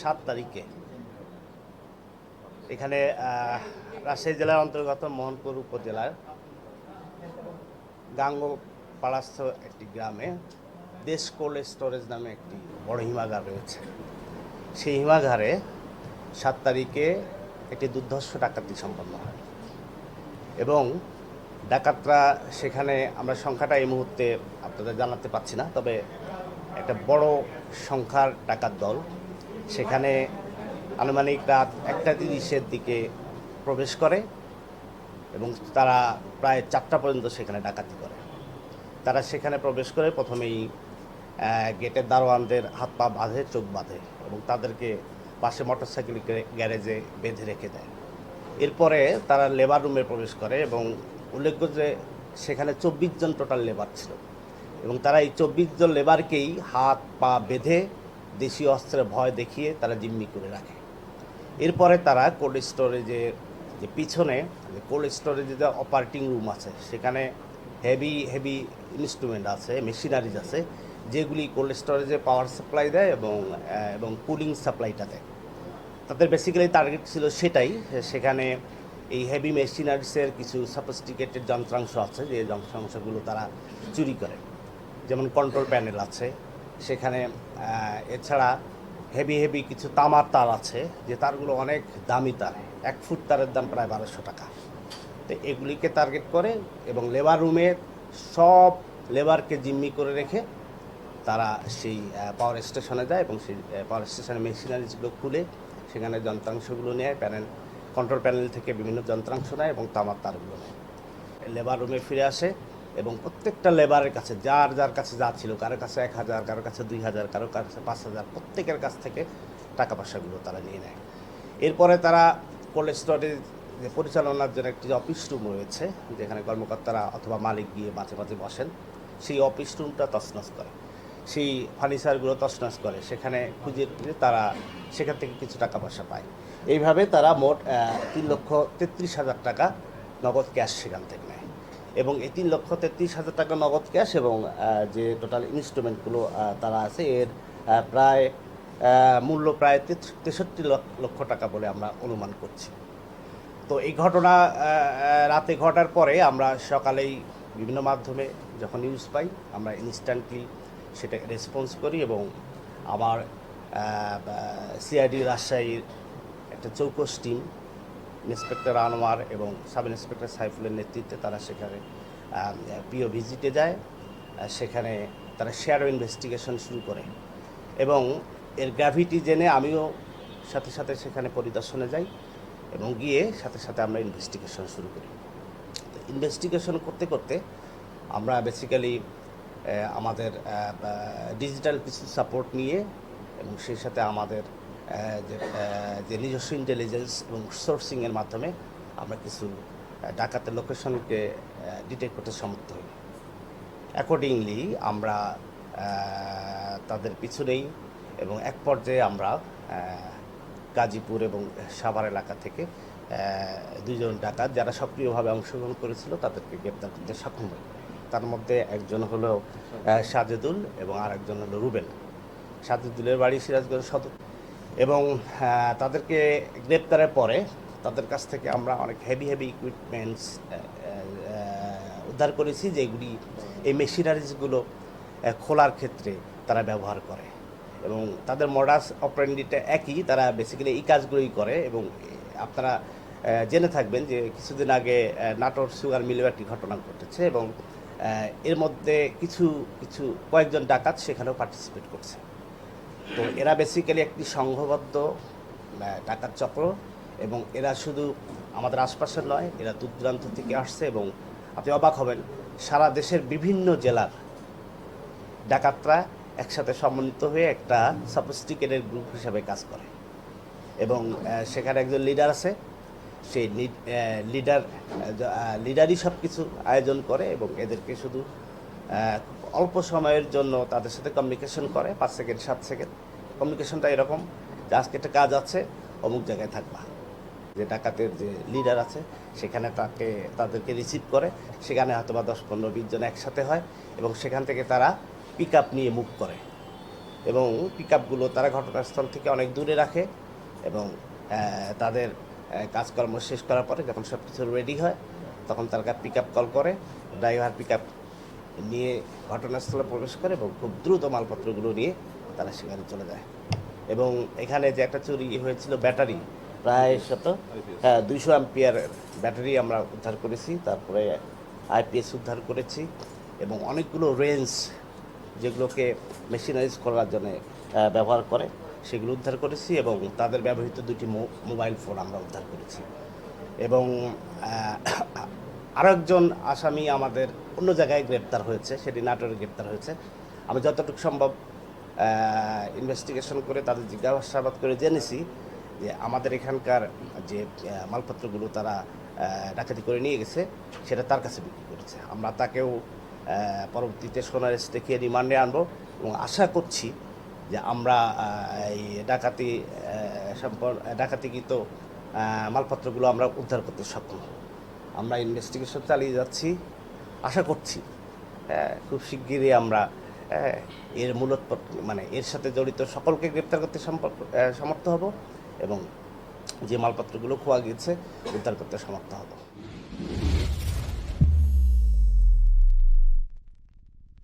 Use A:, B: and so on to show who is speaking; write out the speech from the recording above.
A: সাত তারিখে। এখানে রাজশাহী জেলার অন্তর্গত মোহনপুর উপজেলার গাঙ্গপাড়াস্থ একটি গ্রামে দেশ কোল্ড স্টোরেজ নামে একটি বড় হিমাগার রয়েছে। সেই হিমাগারে সাত তারিখে একটি দুর্ধর্ষ ডাকাতি সম্পন্ন হয়। এবং ডাকাতরা সেখানে আমরা সংখ্যাটা এই মুহূর্তে আপনাদের জানাতে পারছি না, তবে একটা বড় সংখ্যার ডাকাত দল সেখানে আনুমানিক রাত একটা তিরিশের দিকে প্রবেশ করে এবং তারা প্রায় চারটা পর্যন্ত সেখানে ডাকাতি করে। তারা সেখানে প্রবেশ করে প্রথমেই গেটের দারোয়ানদের হাত পা বাঁধে, চোখ বাঁধে এবং তাদেরকে পাশে মোটরসাইকেল গ্যারেজে বেঁধে রেখে দেয়। এরপরে তারা লেবার রুমে প্রবেশ করে এবং উল্লেখ্য যে সেখানে চব্বিশ জন টোটাল লেবার ছিল। এবং তারা এই চব্বিশ জন লেবারকেই হাত, পা বেঁধে দেশীয় অস্ত্রের ভয় দেখিয়ে তারা জিম্মি করে রাখে। এরপরে তারা কোল্ড স্টোরেজের যে পিছনে, যে কোল্ড স্টোরেজে যে অপারেটিং রুম আছে, সেখানে হেভি হেভি ইনস্ট্রুমেন্ট আছে মেশিনারিজ আছে যেগুলি কোল্ড স্টোরেজে পাওয়ার সাপ্লাই দেয় এবং এবং কুলিং সাপ্লাইটা দেয়। তাদের বেসিক্যালি টার্গেট ছিল সেটাই, সেখানে এই হেভি মেশিনারিসের কিছু সাপোস্টিকেটেড যন্ত্রাংশ আছে, যে যন্ত্রাংশগুলো তারা চুরি করে। যেমন কন্ট্রোল প্যানেল আছে, সেখানে এছাড়া হেভি হেভি কিছু তামার তার আছে, যে তারগুলো অনেক দামি তার, এক ফুট তারের দাম প্রায় বারোশো টাকা। তো এগুলিকে টার্গেট করে এবং লেবার রুমে সব লেবারকে জিম্মি করে রেখে তারা সেই পাওয়ার স্টেশনে যায় এবং সেই পাওয়ার স্টেশনের মেশিনারিজগুলো খুলে সেখানে যন্ত্রাংশগুলো নেয় প্যানেল কন্ট্রোল প্যানেল থেকে বিভিন্ন যন্ত্রাংশ নেয় এবং তামার তারগুলো নেয়। লেবার রুমে ফিরে আসে এবং প্রত্যেকটা লেবারের কাছে, যার যার কাছে যা ছিল কারও কাছে এক হাজার কারও কাছে দুই হাজার কারও কাছে পাঁচ হাজার, প্রত্যেকের কাছ থেকে টাকা পয়সাগুলো তারা নিয়ে নেয়। এরপরে তারা কোল্ড স্টোরেজ যে পরিচালনার জন্য একটি অফিস রুম রয়েছে, যেখানে কর্মকর্তারা অথবা মালিক গিয়ে মাঝে মাঝে বসেন। সেই অফিস রুমটা তছনছ করে। সেই ফার্নিচারগুলো তছনছ করে। সেখানে খুঁজে তারা সেখান থেকে কিছু টাকা পয়সা পায়। এইভাবে তারা মোট তিন লক্ষ তেত্রিশ হাজার টাকা নগদ ক্যাশ সেখান থেকে নেয়। এবং এই তিন লক্ষ তেত্রিশ হাজার টাকা নগদ ক্যাশ এবং যে টোটাল ইনস্ট্রুমেন্টগুলো তারা আছে, এর প্রায় মূল্য প্রায় তেষ- তেষট্টি লক্ষ- টাকা বলে আমরা অনুমান করছি। তো এই ঘটনা রাতে ঘটার পরে আমরা সকালেই বিভিন্ন মাধ্যমে যখন নিউজ পাই, আমরা ইনস্ট্যান্টলি সেটা রেসপন্স করি এবং আমার সিআইডি রাজশাহীর একটা চৌকস টিম ইন্সপেক্টর আনোয়ার এবং সাব ইন্সপেক্টর সাইফুলের নেতৃত্বে তারা সেখানে পিও ভিজিটে যায় সেখানে তারা শেয়ার ইনভেস্টিগেশন শুরু করে এবং এর গ্র্যাভিটি জেনে আমিও সাথে সাথে সেখানে পরিদর্শনে যাই এবং গিয়ে সাথে সাথে আমরা ইনভেস্টিগেশন শুরু করি। ইনভেস্টিগেশন করতে করতে আমরা বেসিক্যালি আমাদের ডিজিটাল কিছু সাপোর্ট নিয়ে এবং সেই সাথে আমাদের যে নিজস্ব ইন্টেলিজেন্স এবং সোর্সিংয়ের মাধ্যমে আমরা কিছু ডাকাতের লোকেশনকে ডিটেক্ট করতে সমর্থ হই। অ্যাকর্ডিংলি আমরা তাদের পিছু নেই এবং এক পর্যায়ে আমরা গাজীপুর এবং সাভার এলাকা থেকে দুজন ডাকাত যারা সক্রিয়ভাবে অংশগ্রহণ করেছিল, তাদেরকে গ্রেপ্তার করতে সক্ষম হই। তার মধ্যে একজন হলো সাজেদুল এবং আর একজন হলো রুবেল। সাজেদুলের বাড়ি সিরাজগঞ্জ সদর। এবং তাদেরকে গ্রেপ্তারের পরে তাদের কাছ থেকে আমরা অনেক হেভি হেভি ইকুইপমেন্টস উদ্ধার করেছি, যেগুলি এই মেশিনারিজগুলো খোলার ক্ষেত্রে তারা ব্যবহার করে। এবং তাদের মডাস অপারেন্ডিটা একই, তারা বেসিক্যালি এই কাজগুলোই করে এবং আপনারা জেনে থাকবেন যে কিছুদিন আগে নাটোর সুগার মিলেও একটি ঘটনা ঘটেছে এবং এর মধ্যে কিছু কিছু, কয়েকজন ডাকাত সেখানেও পার্টিসিপেট করছে। তো এরা বেসিক্যালি একটি সংঘবদ্ধ ডাকাত চক্র এবং এরা শুধু আমাদের আশপাশের নয়, এরা দূর দূরান্ত থেকে আসছে এবং আপনি অবাক হবেন, সারা দেশের বিভিন্ন জেলার ডাকাতরা একসাথে সমন্বিত হয়ে একটা সাপোস্টিকেটের গ্রুপ হিসাবে কাজ করে। এবং সেখানে একজন লিডার আছে সেই লিডার লিডারই সব কিছু আয়োজন করে এবং এদেরকে শুধু অল্প সময়ের জন্য তাদের সাথে কমিউনিকেশন করে, পাঁচ সেকেন্ড সাত সেকেন্ড কমিউনিকেশনটা এরকম যে আজকে একটা কাজ আছে, অমুক জায়গায় থাকবা। যে ডাকাতের যে লিডার আছে, সেখানে তাকে, তাদেরকে রিসিভ করে, সেখানে হয়তো বা দশ, পনেরো, বিশ জন একসাথে হয় এবং সেখান থেকে তারা পিক আপ নিয়ে মুভ করে। এবং পিক আপগুলো তারা ঘটনাস্থল থেকে অনেক দূরে রাখে এবং তাদের কাজকর্ম শেষ করার পরে যখন সব কিছু রেডি হয়, তখন তারা পিক আপ কল করে ড্রাইভার পিক আপ নিয়ে ঘটনাস্থলে প্রবেশ করে এবং খুব দ্রুত মালপত্রগুলো নিয়ে তারা সেখানে চলে যায়। এবং এখানে যে একটা চুরি হয়েছিল ব্যাটারি, প্রায় শত হ্যাঁ দুইশো অ্যাম্পিয়ার ব্যাটারি আমরা উদ্ধার করেছি, তারপরে আইপিএস উদ্ধার করেছি এবং অনেকগুলো রেঞ্জ যেগুলোকে মেশিনারিজ করার জন্য ব্যবহার করে। সেগুলো উদ্ধার করেছি এবং তাদের ব্যবহৃত দুটি মোবাইল ফোন আমরা উদ্ধার করেছি। এবং আরও একজন আসামি আমাদের অন্য জায়গায় গ্রেপ্তার হয়েছে, সেটি নাটোরে গ্রেপ্তার হয়েছে। আমি যতটুকু সম্ভব ইনভেস্টিগেশন করে তাদের জিজ্ঞাসাবাদ করে জেনেছি যে আমাদের এখানকার যে মালপত্রগুলো তারা ডাকাতি করে নিয়ে গেছে, সেটা তার কাছে বিক্রি করেছে। আমরা তাকেও পরবর্তীতে সোনার দেখিয়ে রিমান্ডে আনব এবং আশা করছি যে আমরা এই ডাকাতি সম্পর্ক ডাকাতিকৃত মালপত্রগুলো আমরা উদ্ধার করতে সক্ষম। আমরা ইনভেস্টিগেশন চালিয়ে যাচ্ছি আশা করছি হ্যাঁ, খুব শিগগিরই আমরা হ্যাঁ, এর মূলত মানে এর সাথে জড়িত সকলকে গ্রেপ্তার করতে সম্পর্ক সমর্থ হব এবং যে মালপত্রগুলো খোয়া গিয়েছে উদ্ধার করতে সমর্থ হব।